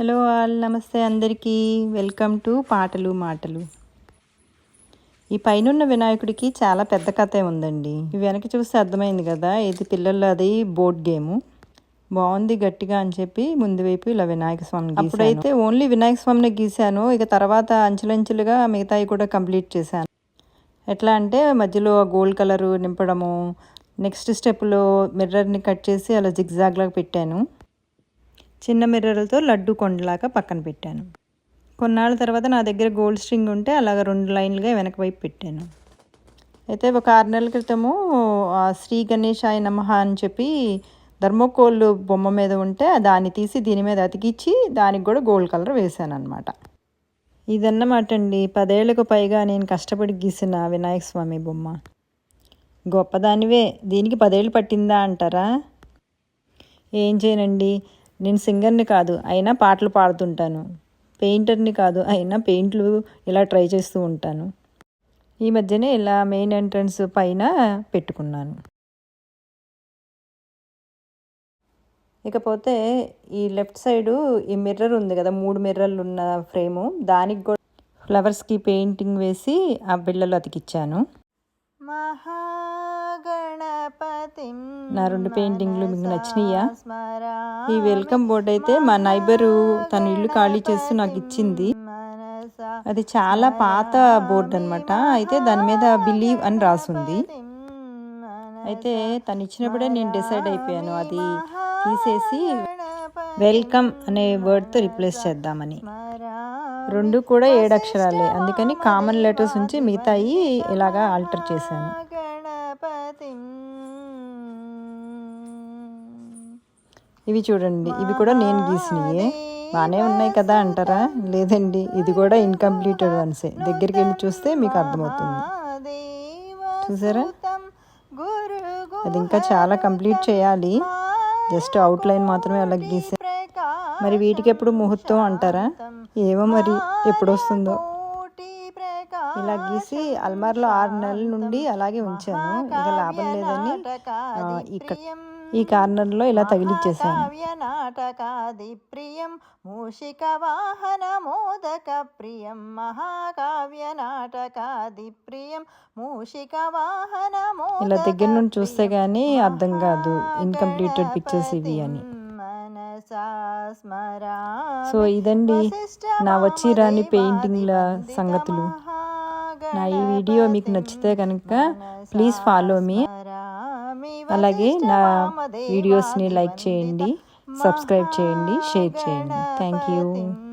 Hello all నమస్తే అందరికీ. Welcome to పాటలు మాటలు. ఈ పైనున్న వినాయకుడికి చాలా పెద్ద కథే ఉందండి. వెనక చూస్తే అర్థమైంది కదా ఇది పిల్లల అది బోర్డ్ గేమ్. బాగుంది గట్టిగా అని చెప్పి ముందు వైపు ఇలా వినాయక స్వామిని అప్పుడైతే ఓన్లీ వినాయక స్వామిని గీశాను ఇక తర్వాత అంచులంచులుగా మిగతాయి కూడా కంప్లీట్ చేశాను. ఎట్లా అంటే మధ్యలో గోల్డ్ కలరు నింపడము నెక్స్ట్ స్టెప్లో మిర్రర్ని కట్ చేసి అలా జిగ్జాగ్లాగా పెట్టాను. చిన్న మిర్రర్లతో లడ్డు కొండలాగా పక్కన పెట్టాను. కొన్నాళ్ళ తర్వాత నా దగ్గర గోల్డ్ స్ట్రింగ్ ఉంటే అలాగ రెండు లైన్లుగా వెనక వైపు పెట్టాను. అయితే ఒక ఆరు నెలల క్రితము శ్రీ గణేశాయ నమహ అని చెప్పి ధర్మకోళ్ళు బొమ్మ మీద ఉంటే దాన్ని తీసి దీని మీద అతికిచ్చి దానికి కూడా గోల్డ్ కలర్ వేసాను అనమాట ఇదన్నమాట అండి పదేళ్ళకు పైగా నేను కష్టపడి గీసిన వినాయక స్వామి బొమ్మ. గొప్పదానివే దీనికి పదేళ్ళు పట్టిందా అంటారా? ఏం చేయనండి నేను సింగర్ని కాదు అయినా పాటలు పాడుతుంటాను. పెయింటర్ని కాదు అయినా పెయింట్లు ఇలా ట్రై చేస్తూ ఉంటాను. ఈ మధ్యనే ఇలా మెయిన్ ఎంట్రన్స్ పైన పెట్టుకున్నాను. ఇకపోతే ఈ లెఫ్ట్ సైడు ఈ మిర్రర్ ఉంది కదా మూడు మిర్రర్లు ఉన్న ఫ్రేము. దానికి కూడా ఫ్లవర్స్కి పెయింటింగ్ వేసి ఆ బిళ్ళలు అతికిచ్చాను. నా రెండు పెయింటింగ్లు మీకు నచ్చినాయా? ఈ వెల్కమ్ బోర్డు అయితే మా నైబరు తన ఇల్లు ఖాళీ చేస్తూ నాకు ఇచ్చింది. అది చాలా పాత బోర్డు అనమాట అయితే దాని మీద బిలీవ్ అని రాసుంది. అయితే తను ఇచ్చినప్పుడే నేను డిసైడ్ అయిపోయాను. అది తీసేసి వెల్కమ్ అనే వర్డ్తో రిప్లేస్ చేద్దామని. రెండు కూడా ఏడు అక్షరాలే అందుకని కామన్ లెటర్స్ ఉంచి మిగతాయి ఇలాగా ఆల్టర్ చేశాను. ఇవి చూడండి ఇవి కూడా నేను గీసినయే. బాగానే ఉన్నాయి కదా అంటారా? లేదండి ఇది కూడా ఇన్కంప్లీటెడ్ వన్సే దగ్గరికి వెళ్ళి చూస్తే మీకు అర్థమవుతుంది. చూసారా? అది ఇంకా చాలా కంప్లీట్ చేయాలి. జస్ట్ అవుట్లైన్ మాత్రమే అలా గీసే. మరి వీటికి ఎప్పుడు ముహూర్తం అంటారా? ఏమో మరి ఎప్పుడు వస్తుందో ఇలా గీసి అల్మార్లో ఆరు నెలల నుండి అలాగే ఉంచాను. ఇక లాభం లేదని ఇక్కడ ఈ కార్నర్లో ఇలా తగిలిచ్చేసాను. నాటకాది ప్రియం మూషిక వాహన మోదక ప్రియం మహాకావ్య నాటకాది ప్రియం మూషిక వాహన ఇలా దగ్గర నుండి చూస్తే గానీ అర్థం కాదు. ఇన్కంప్లీటెడ్ పిక్చర్స్ ఇవి అని. సో ఇదండి నా వచ్చి రాని పెయింటింగ్ల సంగతులు. నా ఈ వీడియో మీకు నచ్చితే కనుక ప్లీజ్ ఫాలో మీ. అలాగే నా వీడియోస్ని లైక్ చేయండి సబ్స్క్రైబ్ చేయండి షేర్ చేయండి. Thank you